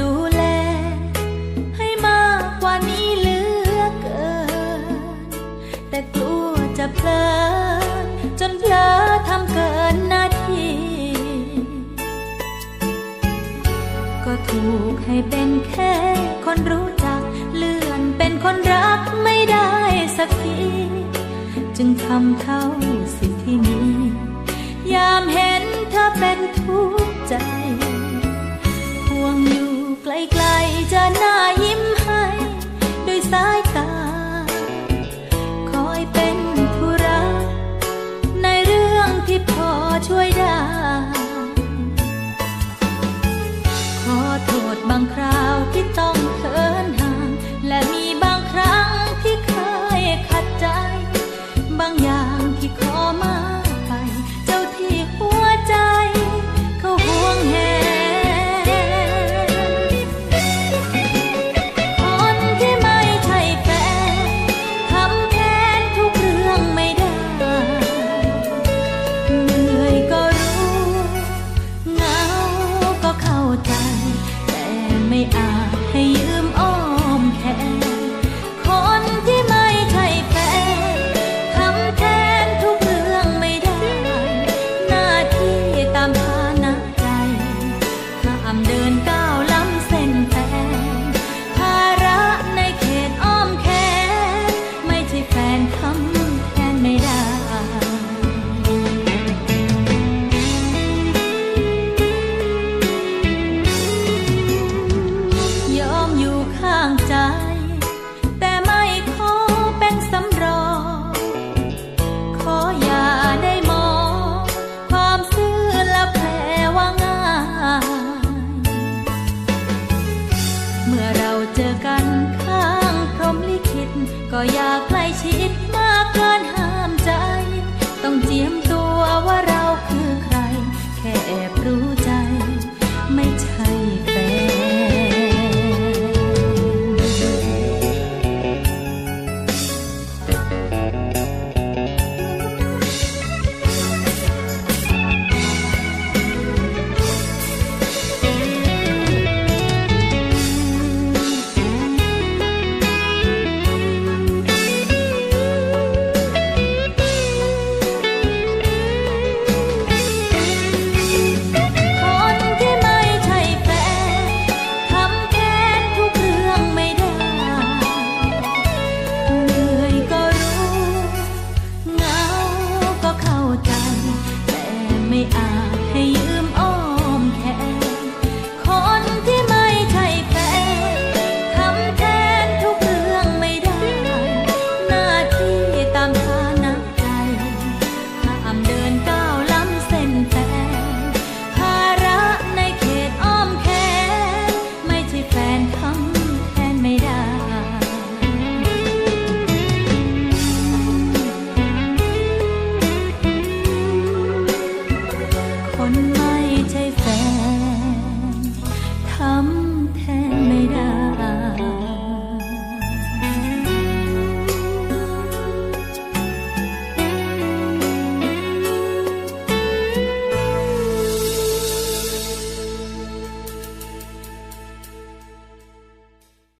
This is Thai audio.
ดูแล ให้มากกว่านี้เหลือเกิน แต่กลัวจะเพลินจนเพลอทำเกินหน้าที่ ก็ถูกให้เป็นแค่คนรู้จัก เลื่อนเป็นคนรักไม่ได้สักที จึงทำเท่าสิ่งที่มี ยามเห็นเธอเป็นทุกข์ใจางครา อา